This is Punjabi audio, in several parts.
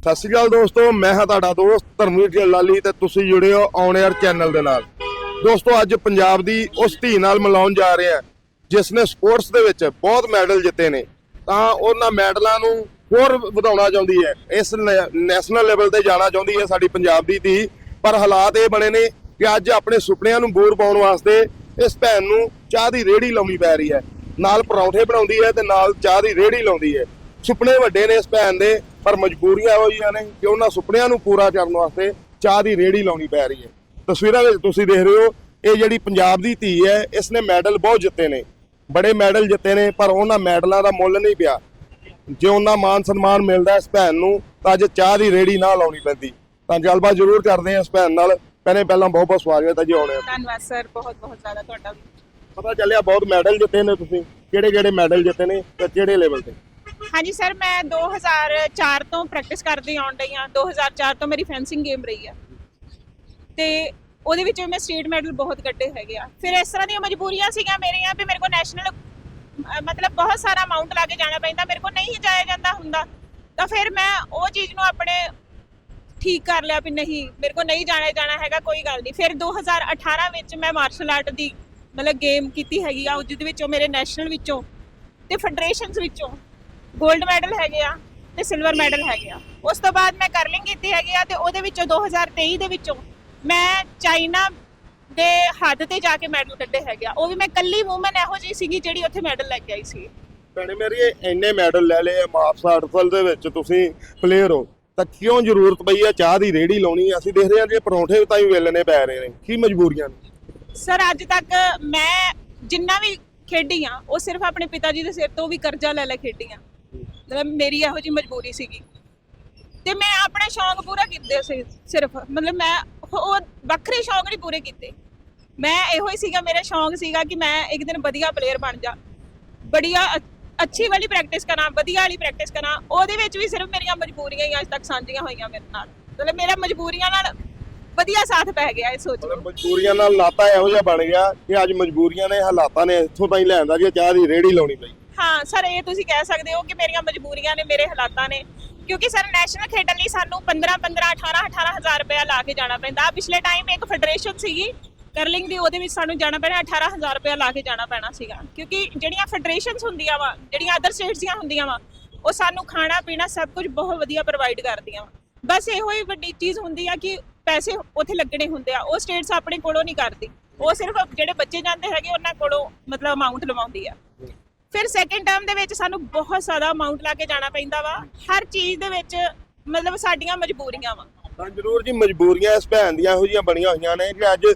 ਸਤਿ ਸ਼੍ਰੀ ਅਕਾਲ ਦੋਸਤੋ, ਮੈਂ ਹਾਂ ਤੁਹਾਡਾ ਦੋਸਤ ਧਰਮਵੀਰ ਲਾਲੀ ਤੇ ਤੁਸੀਂ ਜੁੜੇ ਹੋ ਔਨ 에ਅਰ ਚੈਨਲ ਦੇ ਨਾਲ। ਦੋਸਤੋ, ਅੱਜ ਪੰਜਾਬ ਦੀ ਉਸ ਧੀ ਨਾਲ ਮਿਲਾਉਣ ਜਾ ਰਹੇ ਹਾਂ, ਜਿਸ ਨੇ ਸਪੋਰਟਸ ਦੇ ਵਿੱਚ ਬਹੁਤ ਮੈਡਲ ਜਿੱਤੇ ਨੇ। ਤਾਂ ਉਹਨਾਂ ਮੈਡਲਾਂ ਨੂੰ ਹੋਰ ਵਧਾਉਣਾ ਚਾਹੁੰਦੀ ਹੈ। ਇਸ ਨੈ- ਨੈਸ਼ਨਲ ਲੈਵਲ ਤੇ ਜਾਣਾ ਚਾਹੁੰਦੀ ਹੈ ਸਾਡੀ ਪੰਜਾਬ ਦੀ ਧੀ। ਪਰ ਹਾਲਾਤ ਇਹ ਬਣੇ ਨੇ ਕਿ ਅੱਜ ਆਪਣੇ ਸੁਪਨਿਆਂ ਨੂੰ ਬੂਰ ਪਾਉਣ ਵਾਸਤੇ ਇਸ ਭੈਣ ਨੂੰ ਚਾਹ ਦੀ ਰੇੜੀ ਲਾਉਣੀ ਪੈ ਰਹੀ ਹੈ। ਨਾਲ ਪਰੌਂਠੇ ਬਣਾਉਂਦੀ ਹੈ ਤੇ ਨਾਲ ਚਾਹ ਦੀ ਰੇੜੀ ਲਾਉਂਦੀ ਹੈ। ਸੁਪਨੇ ਵੱਡੇ ਨੇ ਇਸ ਭੈਣ ਦੇ। ਪਰ ਮਜਬੂਰੀਆਂ ਜਿਹੀਆਂ ਨੇ ਕਿ ਉਹਨਾਂ ਸੁਪਨਿਆਂ ਨੂੰ ਪੂਰਾ ਕਰਨ ਵਾਸਤੇ ਚਾਹ ਦੀ ਰੇੜੀ ਲਾਉਣੀ ਪੈ ਰਹੀ ਹੈ। ਤਸਵੀਰਾਂ ਵਿੱਚ ਤੁਸੀਂ ਦੇਖ ਰਹੇ ਹੋ ਇਹ ਜਿਹੜੀ ਪੰਜਾਬ ਦੀ ਧੀ ਹੈ ਇਸ ਨੇ ਮੈਡਲ ਬਹੁਤ ਜਿੱਤੇ ਨੇ। ਬੜੇ ਮੈਡਲ ਜਿੱਤੇ ਨੇ ਪਰ ਉਹਨਾਂ ਮੈਡਲਾਂ ਦਾ ਮੁੱਲ ਨਹੀਂ ਪਿਆ। ਜੇ ਉਹਨਾਂ ਮਾਨ ਸਨਮਾਨ ਮਿਲਦਾ ਇਸ ਭੈਣ ਨੂੰ ਤਾਂ ਅੱਜ ਚਾਹ ਦੀ ਰੇੜੀ ਨਾ ਲਾਉਣੀ ਪੈਂਦੀ। ਤਾਂ ਗੱਲਬਾਤ ਜ਼ਰੂਰ ਕਰਦੇ ਹਾਂ ਇਸ ਭੈਣ ਨਾਲ। ਪਹਿਲੇ ਪਹਿਲਾਂ ਬਹੁਤ ਬਹੁਤ ਸਵਾਗਤ ਹੈ ਜੀ ਆਉਣੇ ਧੰਨਵਾਦ ਸਰ ਬਹੁਤ ਬਹੁਤ ਜ਼ਿਆਦਾ ਤੁਹਾਡਾ ਪਤਾ ਚੱਲਿਆ ਬਹੁਤ ਮੈਡਲ ਜਿੱਤੇ ਨੇ ਤੁਸੀਂ। ਕਿਹੜੇ ਕਿਹੜੇ ਮੈਡਲ ਜਿੱਤੇ ਨੇ ਤੇ ਕਿਹੜੇ ਲੈਵਲ ਤੇ? ਹਾਂਜੀ ਸਰ, ਮੈਂ 2004 ਤੋਂ ਪ੍ਰੈਕਟਿਸ ਕਰਦੀ ਆਉਣ ਡਈ ਹਾਂ। 2004 ਤੋਂ ਮੇਰੀ ਫੈਂਸਿੰਗ ਗੇਮ ਰਹੀ ਆ। ਤੇ ਉਹਦੇ ਵਿੱਚ ਮੈਂ ਸਟੇਟ ਮੈਡਲ ਬਹੁਤ ਕੱਢੇ ਹੈਗੇ ਆ। ਫਿਰ ਇਸ ਤਰ੍ਹਾਂ ਦੀਆਂ ਮਜਬੂਰੀਆਂ ਸੀਗੀਆਂ ਮੇਰੀਆਂ ਵੀ ਮੇਰੇ ਕੋਲ ਨੈਸ਼ਨਲ ਮਤਲਬ ਬਹੁਤ ਸਾਰਾ ਅਮਾਉਂਟ ਲਾ ਕੇ ਜਾਣਾ ਪੈਂਦਾ, ਮੇਰੇ ਕੋਲ ਨਹੀਂ ਜਾਇਆ ਜਾਂਦਾ ਹੁੰਦਾ। ਤਾਂ ਫਿਰ ਮੈਂ ਉਹ ਚੀਜ਼ ਨੂੰ ਆਪਣੇ ਠੀਕ ਕਰ ਲਿਆ ਵੀ ਨਹੀਂ, ਮੇਰੇ ਕੋਲ ਨਹੀਂ ਜਾਣਾ ਜਾਣਾ ਹੈਗਾ, ਕੋਈ ਗੱਲ ਨਹੀਂ। ਫਿਰ 2018 ਵਿੱਚ ਮੈਂ ਮਾਰਸ਼ਲ ਆਰਟ ਦੀ ਮਤਲਬ ਗੇਮ ਕੀਤੀ ਹੈਗੀ ਆ ਜਿਹਦੇ ਵਿੱਚੋਂ ਮੇਰੇ ਨੈਸ਼ਨਲ ਵਿੱਚੋਂ ਤੇ ਫੈਡਰੇਸ਼ਨਸ ਵਿੱਚੋਂ। 골ਡ ਮੈਡਲ ਹੈਗੇ ਆ ਤੇ ਸਿਲਵਰ ਮੈਡਲ ਹੈਗੇ ਆ। ਉਸ ਤੋਂ ਬਾਅਦ ਮੈਂ ਕਰਲਿੰਗ ਕੀਤੀ ਹੈਗੀ ਆ ਤੇ ਉਹਦੇ ਵਿੱਚੋਂ 2023 ਦੇ ਵਿੱਚੋਂ ਮੈਂ ਚਾਈਨਾ ਦੇ ਹੱਦ ਤੇ ਜਾ ਕੇ ਮੈਡਲ ਕੱਢੇ ਹੈਗੇ ਆ। ਉਹ ਵੀ ਮੈਂ ਕੱਲੀ ਵੂਮਨ ਇਹੋ ਜਿਹੀ ਸੀਗੀ ਜਿਹੜੀ ਉੱਥੇ ਮੈਡਲ ਲੈ ਕੇ ਆਈ ਸੀ। ਭੈਣੇ ਮੇਰੀ ਇੰਨੇ ਮੈਡਲ ਲੈ ਲਏ ਆ ਮਾਰਸ਼ਲ ਆਰਟਸ ਦੇ ਵਿੱਚ ਤੁਸੀਂ ਪਲੇਅਰ ਹੋ। ਤਾਂ ਕਿਉਂ ਜ਼ਰੂਰਤ ਪਈ ਆ ਚਾਹ ਦੀ ਰੇੜੀ ਲਾਉਣੀ? ਅਸੀਂ ਦੇਖ ਰਹੇ ਹਾਂ ਕਿ ਪਰੌਂਠੇ ਤਾਂ ਹੀ ਵੇਲਣੇ ਪੈ ਰਹੇ ਨੇ। ਕੀ ਮਜਬੂਰੀਆਂ ਨੇ? ਸਰ ਅੱਜ ਤੱਕ ਮੈਂ ਜਿੰਨਾ ਵੀ ਖੇਡੀ ਆ ਉਹ ਸਿਰਫ ਆਪਣੇ ਪਿਤਾ ਜੀ ਦੇ ਸਿਰ ਤੋਂ ਵੀ ਕਰਜ਼ਾ ਲੈ ਲੈ ਖੇਡੀ ਆ। ਮਤਲਬ ਮੇਰੀ ਇਹੋ ਜਿਹੀ ਮਜਬੂਰੀ ਸੀਗੀ। ਤੇ ਮੈਂ ਆਪਣੇ ਸ਼ੌਂਕ ਪੂਰਾ ਕੀਤੇ ਸੀ ਸਿਰਫ। ਮਤਲਬ ਮੈਂ ਉਹ ਵੱਖਰੇ ਸ਼ੌਂਕ ਨਹੀਂ ਪੂਰੇ ਕੀਤੇ। ਮੈਂ ਇਹੋ ਹੀ ਸੀਗਾ, ਮੇਰਾ ਸ਼ੌਂਕ ਸੀਗਾ ਕਿ ਮੈਂ ਇੱਕ ਦਿਨ ਵਧੀਆ ਪਲੇਅਰ ਬਣ ਜਾ। ਬੜੀਆ ਅੱਛੀ ਵਾਲੀ ਪ੍ਰੈਕਟਿਸ ਕਰਾਂ, ਵਧੀਆ ਵਾਲੀ ਪ੍ਰੈਕਟਿਸ ਕਰਾਂ। ਉਹਦੇ ਵਿੱਚ ਵੀ ਸਿਰਫ ਮੇਰੀਆਂ ਮਜਬੂਰੀਆਂ ਹੀ ਅੱਜ ਤੱਕ ਸਾਂਝੀਆਂ ਹੋਈਆਂ ਮੇਰੇ ਨਾਲ। ਮਤਲਬ ਮੇਰਾ ਮਜਬੂਰੀਆਂ ਨਾਲ ਵਧੀਆ ਸਾਥ ਪੈ ਗਿਆ ਇਹ ਸੋਚ ਲਓ ਮਜਬੂਰੀਆਂ ਨਾਲ ਨਾਤਾ ਇਹੋ ਜਿਹਾ ਬਣ ਗਿਆ ਕਿ ਅੱਜ ਮਜਬੂਰੀਆਂ ਨੇ ਹਾਲਾਤਾਂ ਨੇ ਇੱਥੋਂ ਤਾਈਂ ਲੈਂਦਾ ਕਿ ਚਾਹ ਦੀ ਰੇੜੀ ਲਾਉਣੀ ਪਈ। ਹਾਂ, ਸਰ, ਇਹ ਤੁਸੀਂ ਕਹਿ ਸਕਦੇ ਹੋ ਕਿ ਮੇਰੀਆਂ ਮਜਬੂਰੀਆਂ ਨੇ, ਮੇਰੇ ਹਾਲਾਤਾਂ ਨੇ। ਕਿਉਂਕਿ ਸਰ ਨੈਸ਼ਨਲ ਖੇਡਣ ਲਈ ਸਾਨੂੰ 15 15 18 18 ਹਜ਼ਾਰ ਰੁਪਇਆ ਲਾ ਕੇ ਜਾਣਾ ਪੈਂਦਾ। ਪਿਛਲੇ ਟਾਈਮ ਇੱਕ ਫੈਡਰੇਸ਼ਨ ਸੀਗੀ, ਕਰਲਿੰਗ ਦੀ, ਉਹਦੇ ਵਿੱਚ ਸਾਨੂੰ ਜਾਣਾ ਪੈਣਾ 18 ਹਜ਼ਾਰ ਰੁਪਇਆ ਲਾ ਕੇ ਜਾਣਾ ਪੈਣਾ ਸੀਗਾ। ਕਿਉਂਕਿ ਜਿਹੜੀਆਂ ਫੈਡਰੇਸ਼ਨਸ ਹੁੰਦੀਆਂ ਵਾ, ਜਿਹੜੀਆਂ ਅਦਰ ਸਟੇਟਸ ਦੀਆਂ ਹੁੰਦੀਆਂ ਵਾ, ਉਹ ਸਾਨੂੰ ਖਾਣਾ, ਪੀਣਾ ਸਭ ਕੁਝ ਬਹੁਤ ਵਧੀਆ ਪ੍ਰੋਵਾਈਡ ਕਰਦੀਆਂ ਵਾ। ਬਸ ਇਹੋ ਹੀ ਵੱਡੀ ਚੀਜ਼ ਹੁੰਦੀ ਆ ਕਿ ਪੈਸੇ ਉੱਥੇ ਲੱਗਣੇ ਹੁੰਦੇ ਆ। ਉਹ ਸਟੇਟਸ ਆਪਣੇ ਕੋਲੋਂ ਨਹੀਂ ਕਰਦੀ। ਉਹ ਸਿਰਫ ਜਿਹੜੇ ਬੱਚੇ ਜਾਂਦੇ ਹੈਗੇ, ਉਹਨਾਂ ਕੋਲੋਂ ਮਤਲਬ ਅਮਾਉਂਟ ਲਵਾਉਂਦੀ ਆ। ਫਿਰ ਸੈਕੰਡ ਟਰਮ ਦੇ ਵਿੱਚ ਸਾਨੂੰ ਬਹੁਤ ਜ਼ਿਆਦਾ ਅਮਾਉਂਟ ਲਾ ਕੇ ਜਾਣਾ ਪੈਂਦਾ ਵਾ। ਹਰ ਚੀਜ਼ ਦੇ ਵਿੱਚ ਮਤਲਬ ਸਾਡੀਆਂ ਮਜਬੂਰੀਆਂ ਵਾ। ਤਾਂ ਜ਼ਰੂਰ ਜੀ, ਮਜਬੂਰੀਆਂ ਇਸ ਭੈਣ ਦੀਆਂ ਇਹੋ ਜਿਹੀਆਂ ਬਣੀਆਂ ਹੋਈਆਂ ਨੇ ਕਿ ਅੱਜ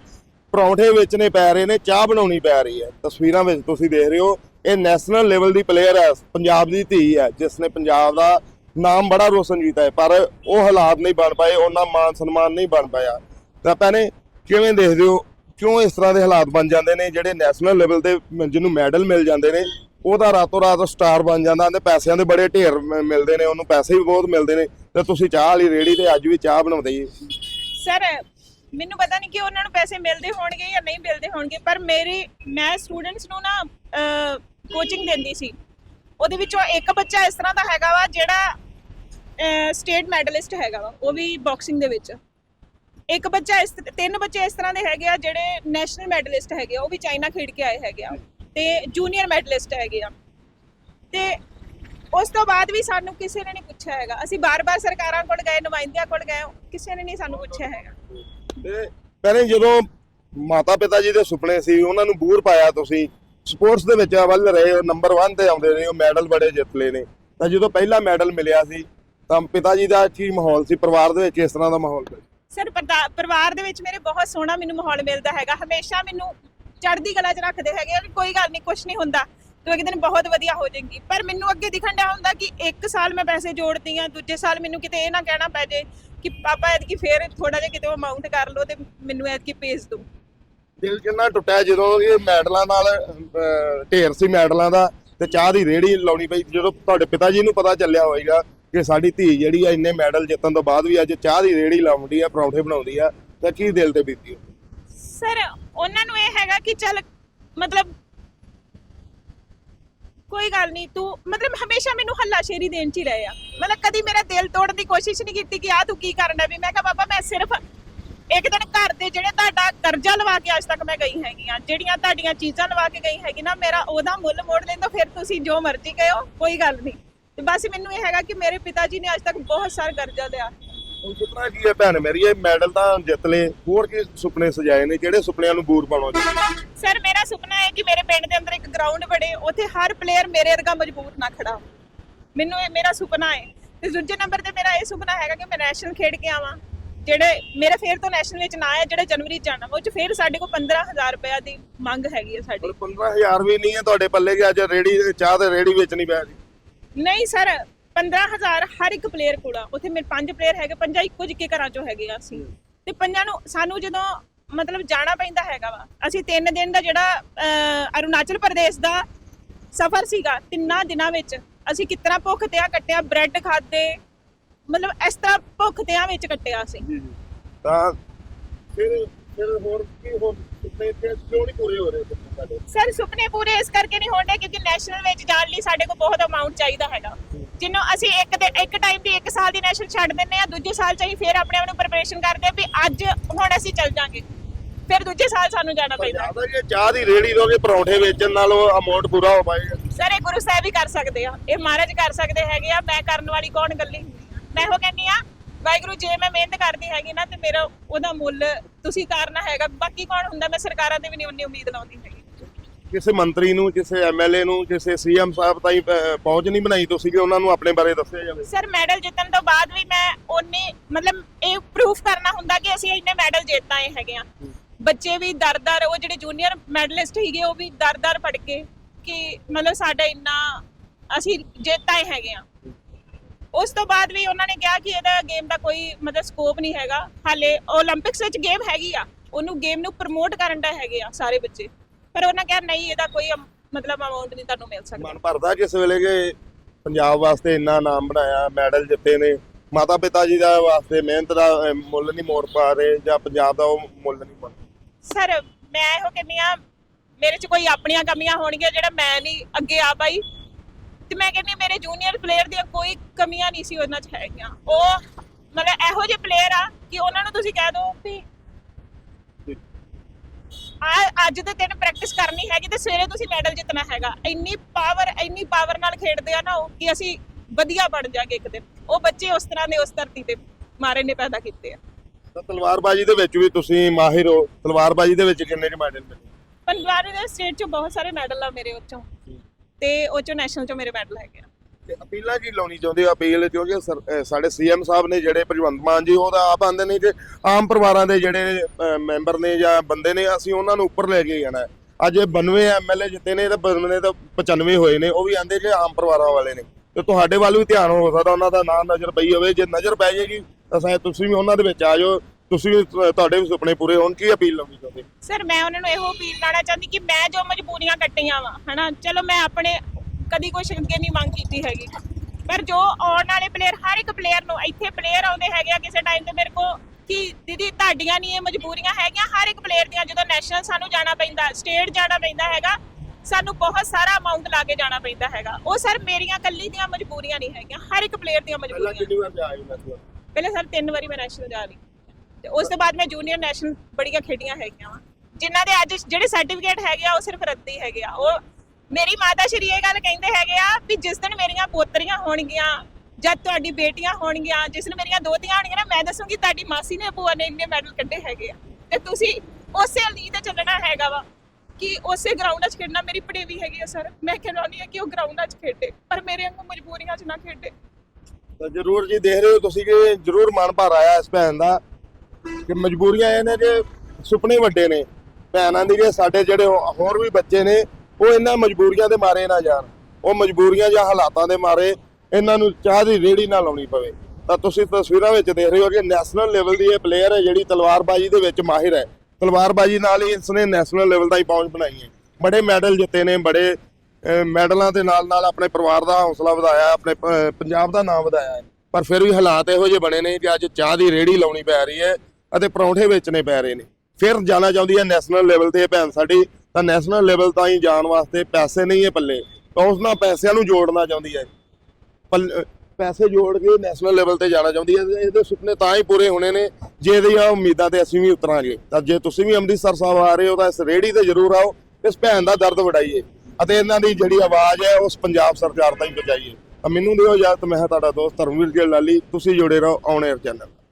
ਪਰੌਂਠੇ ਵੇਚਣੇ ਪੈ ਰਹੇ ਨੇ, ਚਾਹ ਬਣਾਉਣੀ ਪੈ ਰਹੀ ਹੈ। ਤਸਵੀਰਾਂ ਵਿੱਚ ਤੁਸੀਂ ਦੇਖ ਰਹੇ ਹੋ, ਇਹ ਨੈਸ਼ਨਲ ਲੈਵਲ ਦੀ ਪਲੇਅਰ ਹੈ, ਪੰਜਾਬ ਦੀ ਧੀ ਹੈ, ਜਿਸ ਨੇ ਪੰਜਾਬ ਦਾ ਨਾਮ ਬੜਾ ਰੋਸ਼ਨ ਕੀਤਾ ਹੈ, ਪਰ ਉਹ ਹਾਲਾਤ ਨਹੀਂ ਬਣ ਪਾਏ, ਉਹਨਾਂ ਮਾਨ ਸਨਮਾਨ ਨਹੀਂ ਬਣ ਪਾਇਆ। ਤਾਂ ਭੈਣੇ ਕਿਵੇਂ ਦੇਖਦੇ ਹੋ, ਕਿਉਂ ਇਸ ਤਰ੍ਹਾਂ ਦੇ ਹਾਲਾਤ ਬਣ ਜਾਂਦੇ ਨੇ, ਜਿਹੜੇ ਨੈਸ਼ਨਲ ਲੈਵਲ ਤੇ ਜਿਹਨੂੰ ਮੈਡਲ ਮਿਲ ਜਾਂਦੇ ਨੇ ਉਹਦਾ ਰਾਤੋਂ ਰਾਤ ਸਟਾਰ ਬਣ ਜਾਂਦਾ ਤੇ ਪੈਸਿਆਂ ਦੇ ਬੜੇ ਢੇਰ ਮਿਲਦੇ ਨੇ, ਉਹਨੂੰ ਪੈਸੇ ਵੀ ਬਹੁਤ ਮਿਲਦੇ ਨੇ ਤੇ ਤੁਸੀਂ ਚਾਹ ਵਾਲੀ ਰੇੜੀ ਤੇ ਅੱਜ ਵੀ ਚਾਹ ਬਣਾਉਂਦੇ ਹੀ ਸਰ ਮੈਨੂੰ ਪਤਾ ਨਹੀਂ ਕਿ ਉਹਨਾਂ ਨੂੰ ਪੈਸੇ ਮਿਲਦੇ ਹੋਣਗੇ ਜਾਂ ਨਹੀਂ ਮਿਲਦੇ ਹੋਣਗੇ, ਪਰ ਮੇਰੇ, ਮੈਂ ਸਟੂਡੈਂਟਸ ਨੂੰ ਨਾ ਕੋਚਿੰਗ ਦਿੰਦੀ ਸੀ। ਉਹਦੇ ਵਿੱਚੋਂ ਇੱਕ ਬੱਚਾ ਇਸ ਤਰ੍ਹਾਂ ਦਾ ਹੈਗਾ ਵਾ ਜਿਹੜਾ ਸਟੇਟ ਮੈਡਲਿਸਟ ਹੈਗਾ ਵਾ, ਉਹ ਵੀ ਬਾਕਸਿੰਗ ਦੇ ਵਿੱਚ। ਇੱਕ ਬੱਚਾ ਇਸ ਤਿੰਨ ਬੱਚੇ ਇਸ ਤਰ੍ਹਾਂ ਦੇ ਹੈਗੇ ਆ ਜਿਹੜੇ ਨੈਸ਼ਨਲ ਮੈਡਲਿਸਟ ਹੈਗੇ ਆ, ਉਹ ਵੀ ਚਾਈਨਾ ਖੇਡ ਕੇ ਆਏ ਹੈਗੇ ਆ। ਤੇ ਜੂਨੀਅਰ ਮੈਡਲਿਸਟ ਹੈਗੇ ਆ। ਤੇ ਉਸ ਤੋਂ ਬਾਅਦ ਵੀ ਸਾਨੂੰ ਕਿਸੇ ਨੇ ਨਹੀਂ ਪੁੱਛਿਆ ਹੈਗਾ। ਅਸੀਂ ਬਾਰ-ਬਾਰ ਸਰਕਾਰਾਂ ਕੋਲ ਗਏ ਨੁਮਾਇੰਦਿਆਂ ਕੋਲ ਗਏ ਕਿਸੇ ਨੇ ਨਹੀਂ ਸਾਨੂੰ ਪੁੱਛਿਆ ਹੈਗਾ। ਤੇ ਪਹਿਲੇ ਜਦੋਂ ਮਾਤਾ ਪਿਤਾ ਜੀ ਦੇ ਸੁਪਨੇ ਸੀ ਉਹਨਾਂ ਨੂੰ ਬੂਰ ਪਾਇਆ ਤੁਸੀਂ ਸਪੋਰਟਸ ਦੇ ਵਿੱਚ ਵੱਲ ਰਹੇ ਹੋ ਨੰਬਰ 1 ਤੇ ਆਉਂਦੇ ਰਹੇ ਹੋ ਮੈਡਲ ਬੜੇ ਜਿੱਤ ਲਏ ਨੇ। ਤਾਂ ਜਦੋਂ ਪਹਿਲਾ ਮੈਡਲ ਮਿਲਿਆ ਸੀ ਤਾਂ ਪਿਤਾ ਜੀ ਦਾ ਕੀ ਮਾਹੌਲ ਸੀ? ਪਰਿਵਾਰ ਦੇ ਵਿੱਚ ਇਸ ਤਰ੍ਹਾਂ ਦਾ ਮਾਹੌਲ ਸੀ? ਸਰ ਪਰਿਵਾਰ ਦੇ ਵਿੱਚ ਮੇਰੇ ਬਹੁਤ ਸੋਹਣਾ ਮੈਨੂੰ ਮਾਹੌਲ ਮਿਲਦਾ ਹੈਗਾ। ਹਮੇਸ਼ਾ ਮੈਨੂੰ ਚੜ੍ਹਦੀ ਕਲਾ 'ਚ ਰੱਖਦੇ ਹੈਗੇ ਆ ਕਿ ਕੋਈ ਗੱਲ ਨਹੀਂ ਕੁਝ ਨਹੀਂ ਹੁੰਦਾ। ਤੂੰ ਇੱਕ ਦਿਨ ਬਹੁਤ ਵਧੀਆ ਹੋ ਜਾਏਂਗੀ। ਪਰ ਮੈਨੂੰ ਅੱਗੇ ਦਿਖਣ ਡਿਆ ਹੁੰਦਾ ਕਿ ਇੱਕ ਸਾਲ ਮੈਂ ਪੈਸੇ ਜੋੜਦੀ ਆ ਦੂਜੇ ਸਾਲ ਮੈਨੂੰ ਕਿਤੇ ਇਹ ਨਾ ਕਹਿਣਾ ਪੈ ਜੇ ਕਿ ਪਾਪਾ ਐਤਕੀ ਫੇਰ ਥੋੜਾ ਜਿਹਾ ਕਿਤੇ ਅਮਾਉਂਟ ਕਰ ਲਓ ਤੇ ਮੈਨੂੰ ਐਤਕੀ ਭੇਜ ਦਿਓ ਦਿਲ ਕਿੰਨਾ ਟੁੱਟਿਆ ਜਦੋਂ ਇਹ ਮੈਡਲਾਂ ਨਾਲ ਅਹ, ਢੇਰ ਸੀ ਮੈਡਲਾਂ ਦਾ ਤੇ ਚਾਹ ਦੀ ਰੇੜੀ ਲਾਉਣੀ ਪਈ। ਜਦੋਂ ਤੁਹਾਡੇ ਪਿਤਾ ਜੀ ਨੂੰ ਪਤਾ ਚੱਲਿਆ ਹੋਵੇਗਾ ਕਿ ਸਾਡੀ ਧੀ ਜਿਹੜੀ ਆ ਇੰਨੇ ਮੈਡਲ ਜਿੱਤਣ ਤੋਂ ਬਾਅਦ ਵੀ ਅੱਜ ਚਾਹ ਦੀ ਰੇੜੀ ਲਾਉਂਦੀ ਆ ਪਰੌਂਠੇ ਬਣਾਉਂਦੀ ਆ ਤਾਂ ਕੀ ਦਿਲ ਤੇ ਬੀਤੀ ਹੋਊ? ਸਰ, ਉਹਨਾਂ ਨੂੰ ਇਹ ਹੈਗਾ ਕਿ ਚੱਲ, ਮਤਲਬ ਕੋਈ ਗੱਲ ਨਹੀਂ, ਤੂੰ ਮਤਲਬ ਹਮੇਸ਼ਾ ਮੈਨੂੰ ਹੱਲਾਸ਼ੇਰੀ ਦੇਣ ਚ ਹੀ ਰਹੇ ਆ। ਮਤਲਬ ਕਦੀ ਮੇਰਾ ਦਿਲ ਤੋੜਨ ਦੀ ਕੋਸ਼ਿਸ਼ ਨਹੀਂ ਕੀਤੀ ਕਿ ਆ ਤੂੰ ਕੀ ਕਰਨਾ ਵੀ ਮੈਂ ਕਿਹਾ ਬਾਬਾ ਮੈਂ ਸਿਰਫ ਇੱਕ ਦਿਨ ਘਰ ਦੇ ਜਿਹੜੇ ਤੁਹਾਡਾ ਕਰਜ਼ਾ ਲਵਾ ਕੇ ਅੱਜ ਤੱਕ ਮੈਂ ਗਈ ਹੈਗੀ ਆ ਜਿਹੜੀਆਂ ਤੁਹਾਡੀਆਂ ਚੀਜ਼ਾਂ ਲਵਾ ਕੇ ਗਈ ਹੈਗੀ ਨਾ, ਮੇਰਾ ਉਹਦਾ ਮੁੱਲ ਮੋੜ ਲੈਂਦਾ ਫਿਰ ਤੁਸੀਂ ਜੋ ਮਰਜ਼ੀ ਕਹੋ, ਕੋਈ ਗੱਲ ਨਹੀਂ। ਤੇ ਬਸ ਮੈਨੂੰ ਇਹ ਹੈਗਾ ਕਿ ਮੇਰੇ ਪਿਤਾ ਜੀ ਨੇ ਅੱਜ ਤੱਕ ਬਹੁਤ ਸਾਰਾ ਕਰਜ਼ਾ ਲਿਆ। ਹੁਣ ਸੁਪਨਾ ਕੀ ਹੈ ਭੈਣ ਮੇਰੀ? ਇਹ ਮੈਡਲ ਤਾਂ ਜਿੱਤ ਲਏ। ਹੋਰ ਕੀ ਸੁਪਨੇ ਸਜਾਏ ਨੇ ਜਿਹੜੇ ਸੁਪਨਿਆਂ ਨੂੰ ਬੂਰ ਪਾਉਣਾ ਸਰ ਮੇਰਾ ਸੁਪਨਾ ਹੈ ਕਿ ਮੇਰੇ ਪਿੰਡ ਦੇ ਅੰਦਰ ਇੱਕ ਗਰਾਊਂਡ ਬਣੇ। ਉੱਥੇ ਹਰ ਪਲੇਅਰ ਮੇਰੇ ਵਰਗਾ ਮਜ਼ਬੂਤ ਨਾ ਖੜਾ। ਮੈਨੂੰ ਇਹ ਮੇਰਾ ਸੁਪਨਾ ਹੈ। ਤੇ ਦੂਜੇ ਨੰਬਰ ਤੇ ਮੇਰਾ ਇਹ ਸੁਪਨਾ ਹੈਗਾ ਕਿ ਮੈਂ ਨੈਸ਼ਨਲ ਖੇਡ ਕੇ ਆਵਾਂ। ਜਿਹੜੇ ਮੇਰੇ ਫੇਰ ਤੋਂ ਨੈਸ਼ਨਲ ਵਿੱਚ ਨਾ ਆਇਆ ਜਿਹੜਾ ਜਨਵਰੀ 'ਚ ਉਹ ਚ ਫੇਰ ਸਾਡੇ ਕੋਲ 15000 ਰੁਪਏ ਦੀ ਮੰਗ ਹੈਗੀ ਹੈ ਸਾਡੀ। ਪਰ 15000 ਵੀ ਨਹੀਂ ਹੈ ਤੁਹਾਡੇ ਪੱਲੇ ਕਿ ਅੱਜ ਰੇੜੀ ਚਾਹ ਤੇ ਰੇੜੀ ਵੇਚਣੀ ਪੈ ਜੀ ਨਹੀਂ ਸਰ 15000 ਹਰ ਇੱਕ ਪਲੇਅਰ ਕੋਲ ਆ। ਉੱਥੇ ਮੇਰੇ ਪੰਜ ਪਲੇਅਰ ਹੈਗੇ ਪੰਜਾਂ ਇੱਕੋ ਜਿੱਕੇ ਘਰਾਂ ਚੋਂ ਹੈਗੇ ਆ ਅਸੀਂ। ਤੇ ਪੰਜਾਂ ਨੂੰ ਸਾਨੂੰ ਜਦੋਂ ਮਤਲਬ ਜਾਣਾ ਪੈਂਦਾ ਹੈਗਾ ਵਾ ਅਸੀਂ ਤਿੰਨ ਦਿਨ ਦਾ ਜਿਹੜਾ ਅਹ, ਅਰੁਣਾਚਲ ਪ੍ਰਦੇਸ਼ ਦਾ ਸਫ਼ਰ ਸੀਗਾ ਤਿੰਨਾਂ ਦਿਨਾਂ ਵਿੱਚ ਅਸੀਂ ਕਿਤਨਾ ਭੁੱਖ ਤੇ ਆ ਕੱਟਿਆ ਬ੍ਰੈਡ ਖਾਦੇ ਮਤਲਬ ਇਸ ਤਰ੍ਹਾਂ ਭੁੱਖ ਤੇ ਆ ਵਿੱਚ ਕੱਟਿਆ ਅਸੀਂ। ਜੀ ਜੀ। ਤਾਂ ਫਿਰ ਫਿਰ ਹੋਰ ਕੀ ਹੋਰ ਸੁਪਨੇ ਤੇ ਕਿਉਂ ਨਹੀਂ ਪੂਰੇ ਹੋ ਰਹੇ ਸੁਪਨੇ ਸਾਡੇ? ਸਰ ਸੁਪਨੇ ਪੂਰੇ ਇਸ ਕਰਕੇ ਨਹੀਂ ਹੋਣੇ ਕਿਉਂਕਿ ਨੈਸ਼ਨਲ ਵਿੱਚ ਜਾਣ ਲਈ ਸਾਡੇ ਕੋਲ ਬਹੁਤ ਅਮਾਉਂਟ ਚਾਹੀਦਾ ਹੈਗਾ। ਜਿਹਨੂੰ ਅਸੀਂ ਇੱਕ ਦੇ ਇੱਕ ਟਾਈਮ ਦੀ ਇੱਕ ਸਾਲ ਦੀ ਨੈਸ਼ਨਲ ਛੱਡ ਦਿੰਨੇ ਆ ਦੂਜੇ ਸਾਲ ਚ ਅਸੀਂ ਫਿਰ ਆਪਣੇ ਆਪ ਨੂੰ ਪ੍ਰਿਪਰੇਸ਼ਨ ਕਰਦੇ ਆ ਵੀ ਅੱਜ ਹੁਣ ਅਸੀਂ ਚੱਲ ਜਾਾਂਗੇ ਫਿਰ ਦੂਜੇ ਸਾਲ ਸਾਨੂੰ ਜਾਣਾ ਪੈਂਦਾ ਜ਼ਿਆਦਾ ਚਾਹ ਦੀ ਰੇੜੀ ਦੋਗੇ ਪਰੌਂਠੇ ਵੇਚਣ ਨਾਲ ਉਹ ਅਮਾਉਂਟ ਪੂਰਾ ਹੋ ਪਾਏਗਾ। ਸਰ ਇਹ ਗੁਰੂ ਸਾਹਿਬ ਹੀ ਕਰ ਸਕਦੇ ਆ। ਇਹ ਮਹਾਰਾਜ ਕਰ ਸਕਦੇ ਹੈਗੇ ਆ। ਮੈਂ ਕਰਨ ਵਾਲੀ ਕੌਣ ਗੱਲੀ? ਮੈਂ ਉਹ ਕਹਿੰਨੀ ਆ ਵਾਹਿਗੁਰੂ ਜੇ ਮੈਂ ਮਿਹਨਤ ਕਰਦੀ ਹੈਗੀ ਨਾ ਤੇ ਮੇਰਾ ਉਹਦਾ ਮੁੱਲ ਤੁਸੀਂ ਤਾਰਨਾ ਹੈਗਾ। ਬਾਕੀ ਕੌਣ ਹੁੰਦਾ? ਮੈਂ ਸਰਕਾਰਾਂ ਤੇ ਵੀ ਨਹੀਂ ਉਨੀ ਉਮੀਦ ਲਾਉਂਦੀ ਹੈਗੀ। ਕਿਸੇ ਮੰਤਰੀ ਨੂੰ ਕਿਸੇ ਐਮਐਲਏ ਨੂੰ ਕਿਸੇ ਸੀਐਮ ਸਾਹਿਬ ਤਾਈਂ ਪਹੁੰਚ ਨਹੀਂ ਬਣਾਈ ਤੁਸੀਂ ਕਿ ਉਹਨਾਂ ਨੂੰ ਆਪਣੇ ਬਾਰੇ ਦੱਸਿਆ ਜਾਵੇ। ਸਰ ਮੈਡਲ ਜਿੱਤਣ ਤੋਂ ਬਾਅਦ ਵੀ ਮੈਂ ਉਹਨੇ ਮਤਲਬ ਇਹ ਪ੍ਰੂਫ ਕਰਨਾ ਹੁੰਦਾ ਕਿ ਅਸੀਂ ਇੰਨੇ ਮੈਡਲ ਜਿੱਤ ਆਏ ਹੈਗੇ ਆ। ਬੱਚੇ ਵੀ ਦਰ ਉਹ ਜਿਹੜੇ ਜੂਨੀਅਰ ਮੈਡਲਿਸਟ ਸੀਗੇ ਉਹ ਵੀ ਦਰ ਫੜ ਕੇ ਕਿ ਮਤਲਬ ਸਾਡਾ ਇੰਨਾ ਅਸੀਂ ਜਿੱਤ ਆਏ ਹੈਗੇ ਆ। ਉਸ ਤੋਂ ਬਾਅਦ ਵੀ ਉਹਨਾਂ ਨੇ ਕਿਹਾ ਕਿ ਇਹਦਾ ਗੇਮ ਦਾ ਕੋਈ ਮਤਲਬ ਸਕੋਪ ਨਹੀਂ ਹੈਗਾ। ਹਾਲੇ 올림픽ਸ ਵਿੱਚ ਗੇਮ ਹੈਗੀ ਆ। ਉਹਨੂੰ ਗੇਮ ਨੂੰ ਪ੍ਰਮੋਟ ਕਰਨ ਦਾ ਹੈਗੇ ਆ ਸਾਰੇ ਬੱਚੇ। ਪਰ ਉਹਨਾਂ ਕਿਹਾ ਨਹੀਂ ਇਹਦਾ ਕੋਈ ਅਮ- ਮਤਲਬ ਅਮਾਉਂਟ ਨਹੀਂ ਤੁਹਾਨੂੰ ਮਿਲ ਸਕਦਾ। ਮਨ ਭਰਦਾ ਕਿਸ ਵੇਲੇ ਕਿ ਪੰਜਾਬ ਵਾਸਤੇ ਇੰਨਾ ਨਾਮ ਬਣਾਇਆ ਮੈਡਲ ਜਿੱਤੇ ਨੇ। ਮਾਤਾ ਪਿਤਾ ਜੀ ਦਾ ਵਾਸਤੇ ਮਿਹਨਤ ਦਾ ਅਹ, ਮੁੱਲ ਨਹੀਂ ਮੋੜ ਪਾ ਰਹੇ ਜਾਂ ਪੰਜਾਬ ਦਾ ਉਹ ਮੁੱਲ ਨਹੀਂ ਪਾ ਸਰ ਮੈਂ ਇਹੋ ਕਹਿੰਦੀ ਆ ਮੇਰੇ 'ਚ ਕੋਈ ਆਪਣੀਆਂ ਕਮੀਆਂ ਹੋਣਗੀਆਂ ਜਿਹੜਾ ਮੈਂ ਨਹੀਂ ਅੱਗੇ ਆ ਪਾਈ। ਤੇ ਮੈਂ ਕਹਿੰਦੀ ਮੇਰੇ ਜੂਨੀਅਰ ਪਲੇਅਰ ਦੀਆਂ ਕੋਈ ਕਮੀਆਂ ਨਹੀਂ ਸੀ ਉਹਨਾਂ 'ਚ ਹੈਗੀਆਂ। ਉਹ ਮਤਲਬ ਇਹੋ ਜਿਹੇ ਪਲੇਅਰ ਆ ਕਿ ਉਹਨਾਂ ਨੂੰ ਤੁਸੀਂ ਕਹਿ ਦਿਓ ਵੀ ਆ ਅੱਜ ਦੇ ਦਿਨ ਪ੍ਰੈਕਟਿਸ ਕਰਨੀ ਹੈਗੀ ਤੇ ਸਵੇਰੇ ਤੁਸੀਂ ਮੈਡਲ ਜਿੱਤਣਾ ਹੈਗਾ। ਇੰਨੀ ਪਾਵਰ ਇੰਨੀ ਪਾਵਰ ਨਾਲ ਖੇਡਦੇ ਆ ਨਾ ਉਹ ਕਿ ਅਸੀਂ ਵਧੀਆ ਬਣ ਜਾਗੇ ਇੱਕ ਦਿਨ। ਉਹ ਬੱਚੇ ਉਸ ਤਰ੍ਹਾਂ ਦੇ ਉਸ ਧਰਤੀ ਤੇ ਮਾਰੇ ਨੇ ਪੈਦਾ ਕੀਤੇ ਆ। ਤਾਂ ਤਲਵਾਰਬਾਜ਼ੀ ਦੇ ਵਿੱਚ ਵੀ ਤੁਸੀਂ ਮਾਹਿਰ ਹੋ। ਤਲਵਾਰਬਾਜ਼ੀ ਦੇ ਵਿੱਚ ਕਿੰਨੇ ਕੁ ਮੈਡਲ ਮਿਲੇ? ਪੰਜਵਾਰੇ ਦੇ ਸਟੇਟ 'ਚੋਂ ਬਹੁਤ ਸਾਰੇ ਮੈਡਲ ਆ ਮੇਰੇ ਉੱਚੋਂ। ਤੇ ਉਹ 'ਚੋਂ ਨੈਸ਼ਨਲ 'ਚੋਂ ਮੇਰੇ ਮੈਡਲ ਹੈਗੇ ਆ। ਤੇ ਅਪੀਲਾਂ ਕੀ ਲਾਉਣੀ ਚਾਹੁੰਦੇ ਹੋ? ਅਪੀਲ ਕਿਉਂਕਿ ਸਰ- ਅਹ ਸਾਡੇ ਸੀਐਮ ਸਾਹਿਬ ਨੇ ਜਿਹੜੇ ਭਗਵੰਤ ਮਾਨ ਜੀ ਉਹ ਤਾਂ ਆਪ ਆਂਦੇ ਨੇ ਕਿ ਆਮ ਪਰਿਵਾਰਾਂ ਦੇ ਜਿਹੜੇ ਅਹ, ਮੈਂਬਰ ਨੇ ਜਾਂ ਬੰਦੇ ਨੇ ਅਸੀਂ ਉਹਨਾਂ ਨੂੰ ਉੱਪਰ ਲੈ ਕੇ ਜਾਣਾ ਹੈ। ਅੱਜ ਇਹ 92 ਐਮਐਲਏ ਜਿੱਤੇ ਨੇ ਤੇ 92 ਤਾਂ 95 ਹੋਏ ਨੇ ਉਹ ਵੀ ਆਂਦੇ ਕਿ ਆਮ ਪਰਿਵਾਰਾਂ ਵਾਲੇ ਨੇ। ਤੇ ਤੁਹਾਡੇ ਵੱਲ ਵੀ ਧਿਆਨ ਹੋ ਸਕਦਾ ਉਹਨਾਂ ਦਾ ਨਾਂ ਨਜ਼ਰ ਪਈ ਹੋਵੇ। ਜੇ ਨਜ਼ਰ ਪੈ ਜਾਏਗੀ ਤਾਂ ਸ਼ਾਇਦ ਤੁਸੀਂ ਵੀ ਉਹਨਾਂ ਦੇ ਵਿੱਚ ਆ ਜਾਓ। ਤੁਸੀਂ ਵੀ ਤੁਹਾਡੇ ਵੀ ਸੁਪਨੇ ਪੂਰੇ ਹੋਣ। ਕੀ ਅਪੀਲ ਲਾਉਣੀ ਚਾਹੁੰਦੇ ਸਰ ਮੈਂ ਉਹਨਾਂ ਨੂੰ ਇਹੋ ਅਪੀਲ ਕਰਨਾ ਚਾਹੁੰਦੀ ਕਿ ਮੈਂ ਜੋ ਮਜਬੂਰੀਆਂ ਕੱਟੀਆਂ ਵਾ ਹਨਾ? ਚਲੋ ਮੈਂ ਆਪਣੇ ਕਦੀ ਕੁਛ ਅੱਗੇ ਨਹੀਂ ਮੰਗ ਕੀਤੀ ਹੈਗੀ। ਪਰ ਜੋ ਆਉਣ ਵਾਲੇ ਪਲੇਅਰ ਹਰ ਇੱਕ ਪਲੇਅਰ ਨੂੰ ਇੱਥੇ ਪਲੇਅਰ ਆਉਂਦੇ ਹੈਗੇ ਆ ਕਿਸੇ ਟਾਈਮ ਤੇ ਮੇਰੇ ਕੋ ਕਿ ਦੀਦੀ ਤੁਹਾਡੀਆਂ ਨਹੀਂ ਇਹ ਮਜਬੂਰੀਆਂ ਹੈਗੀਆਂ ਹਰ ਇੱਕ ਪਲੇਅਰ ਦੀਆਂ ਜਦੋਂ ਨੈਸ਼ਨਲ ਸਾਨੂੰ ਜਾਣਾ ਪੈਂਦਾ ਸਟੇਟ ਜਾਣਾ ਪੈਂਦਾ ਹੈਗਾ ਸਾਨੂੰ ਬਹੁਤ ਸਾਰਾ ਅਮਾਉਂਟ ਲਾ ਕੇ ਜਾਣਾ ਪੈਂਦਾ ਹੈਗਾ। ਉਹ ਸਰ ਮੇਰੀਆਂ ਕੱਲੀ ਦੀਆਂ ਮਜਬੂਰੀਆਂ ਨਹੀਂ ਹੈਗੀਆਂ ਹਰ ਇੱਕ ਪਲੇਅਰ ਦੀਆਂ ਮਜਬੂਰੀਆਂ ਕਿੰਨੀ ਵਾਰ ਜਾਏ ਮੈਂ ਪਹਿਲੇ ਸਰ ਤਿੰਨ ਵਾਰੀ ਮੈਂ ਨੈਸ਼ਨਲ ਜਾ ਰਹੀ। ਤੇ ਉਸ ਤੋਂ ਬਾਅਦ ਮੈਂ ਜੂਨੀਅਰ ਨੈਸ਼ਨਲ ਬੜੀਆਂ ਖੇਡੀਆਂ ਹੈਗੀਆਂ ਜਿਨ੍ਹਾਂ ਦੇ ਅੱਜ ਜਿਹੜੇ ਸਰਟੀਫਿਕੇਟ ਹੈਗੇ ਆ ਉਹ ਸਿਰਫ ਰੱਦੀ ਹੈਗੇ ਆ। ਉਹ ਮੇਰੀ ਮਾਤਾ ਸ਼੍ਰੀ ਇਹ ਗੱਲ ਕਹਿੰਦੇ ਹੈਗੇ ਆ ਵੀ ਜਿਸ ਦਿਨ ਮੇਰੀਆਂ ਪੋਤਰੀਆਂ ਹੋਣਗੀਆਂ ਜਦ ਤੁਹਾਡੀ ਬੇਟੀਆਂ ਹੋਣਗੀਆਂ, ਜਿਸ ਦਿਨ ਮੇਰੀਆਂ ਦੋਤੀਆਂ ਹੋਣਗੀਆਂ ਨਾ, ਮੈਂ ਦੱਸੂਗੀ ਤੁਹਾਡੀ ਮਾਸੀ ਨੇ ਭੂਆ ਨੇ ਇੰਨੇ ਮੈਡਲ ਕੱਢੇ ਹੈਗੇ ਆ। ਤੇ ਤੁਸੀਂ ਉਸੇ ਲੀਗ ਤੇ ਚੱਲਣਾ ਹੈਗਾ ਵਾ ਕਿ ਉਸੇ ਗਰਾਊਂਡ 'ਚ ਖੇਡਣਾ। ਮੇਰੀ ਪੜੇਵੀ ਹੈਗੀ ਆ ਸਰ, ਮੈਂ ਕਹਿੰਦੀ ਆ ਕਿ ਉਹ ਗਰਾਊਂਡਾਂ 'ਚ ਖੇਡੇ, ਪਰ ਮੇਰੇ ਵਾਂਗੂ ਮਜਬੂਰੀਆਂ 'ਚ ਨਾ ਖੇਡੇ। ਤਾਂ ਜਰੂਰ ਜੀ, ਦੇਖ ਰਹੇ ਹੋ ਤੁਸੀਂ ਕਿ ਜਰੂਰ ਮਨ ਭਰ ਆਇਆ ਇਸ ਭੈਣ ਦਾ, ਕਿ ਮਜਬੂਰੀਆਂ ਇਹ ਨੇ ਸੁਪਨੇ ਵੱਡੇ ਨੇ। ਭੈਣਾਂ ਦੀ ਸਾਡੇ ਜਿਹੜੇ ਹੋਰ ਵੀ ਬੱਚੇ ਨੇ ਉਹ ਇਹਨਾਂ ਮਜਬੂਰੀਆਂ ਦੇ ਮਾਰੇ ਨਾ ਜਾਣ। ਉਹ ਮਜਬੂਰੀਆਂ ਜਾਂ ਹਾਲਾਤਾਂ ਦੇ ਮਾਰੇ ਇਹਨਾਂ ਨੂੰ ਚਾਹ ਦੀ ਰੇੜੀ ਨਾ ਲਾਉਣੀ ਪਵੇ। ਤਾਂ ਤੁਸੀਂ ਤਸਵੀਰਾਂ ਵਿੱਚ ਦੇਖ ਰਹੇ ਹੋ ਕਿ ਨੈਸ਼ਨਲ ਲੈਵਲ ਦੀ ਇਹ ਪਲੇਅਰ ਹੈ ਜਿਹੜੀ ਤਲਵਾਰਬਾਜ਼ੀ ਦੇ ਵਿੱਚ ਮਾਹਿਰ ਹੈ। ਤਲਵਾਰਬਾਜ਼ੀ ਨਾਲ ਹੀ ਇਸਨੇ ਨੈਸ਼ਨਲ ਲੈਵਲ ਦਾ ਹੀ ਪਹੁੰਚ ਬਣਾਈ ਹੈ। ਬੜੇ ਮੈਡਲ ਜਿੱਤੇ ਨੇ, ਬੜੇ ਮੈਡਲਾਂ ਦੇ ਨਾਲ ਨਾਲ ਆਪਣੇ ਪਰਿਵਾਰ ਦਾ ਹੌਸਲਾ ਵਧਾਇਆ, ਆਪਣੇ ਪੰਜਾਬ ਦਾ ਨਾਮ ਵਧਾਇਆ ਪਰ ਫਿਰ ਵੀ ਹਾਲਾਤ ਇਹੋ ਜਿਹੇ ਬਣੇ ਨੇ ਕਿ ਅੱਜ ਚਾਹ ਦੀ ਰੇੜੀ ਲਾਉਣੀ ਪੈ ਰਹੀ ਹੈ ਅਤੇ ਪਰੌਂਠੇ ਵੇਚਣੇ ਪੈ ਰਹੇ ਨੇ। ਫਿਰ ਜਾਣਾ ਚਾਹੁੰਦੀ ਹੈ ਨੈਸ਼ਨਲ ਲੈਵਲ ਤੇ ਇਹ ਭੈਣ ਸਾਡੀ ਤਾਂ ਨੈਸ਼ਨਲ ਲੈਵਲ ਤਾਂ ਹੀ ਜਾਣ ਵਾਸਤੇ ਪੈਸੇ ਨਹੀਂ ਹੈ ਪੱਲੇ। ਤਾਂ ਉਸ ਨਾਲ ਪੈਸਿਆਂ ਨੂੰ ਜੋੜਨਾ ਚਾਹੁੰਦੀ ਹੈ। ਪਲ- ਪੈਸੇ ਜੋੜ ਕੇ ਨੈਸ਼ਨਲ ਲੈਵਲ ਤੇ ਜਾਣਾ ਚਾਹੁੰਦੀ ਹੈ। ਇਹਦੇ ਸੁਪਨੇ ਤਾਂ ਹੀ ਪੂਰੇ ਹੋਣੇ ਨੇ, ਜੇ ਇਹਦੀਆਂ ਉਮੀਦਾਂ ਤੇ ਅਸੀਂ ਵੀ ਉਤਰਾਂਗੇ। ਤਾਂ ਜੇ ਤੁਸੀਂ ਵੀ ਅੰਮ੍ਰਿਤਸਰ ਸਾਹਿਬ ਆ ਰਹੇ ਹੋ, ਤਾਂ ਇਸ ਰੇੜੀ ਤੇ ਜ਼ਰੂਰ ਆਓ। ਇਸ ਭੈਣ ਦਾ ਦਰਦ ਵਡਾਈਏ। ਅਤੇ ਇਹਨਾਂ ਦੀ ਜਿਹੜੀ ਆਵਾਜ਼ ਹੈ, ਉਸ ਪੰਜਾਬ ਸਰਕਾਰ ਤਾਈਂ ਪਹੁੰਚਾਈਏ। ਤਾਂ ਮੈਨੂੰ ਦਿਓ ਇਜਾਜ਼ਤ, ਮੈਂ ਹਾਂ ਤੁਹਾਡਾ ਦੋਸਤ ਧਰਮਵੀਰ ਜੀ ਲਾਲੀ। ਤੁਸੀਂ ਜੁੜੇ ਰਹੋ ਔਨ 에ਅਰ ਚੈਨਲ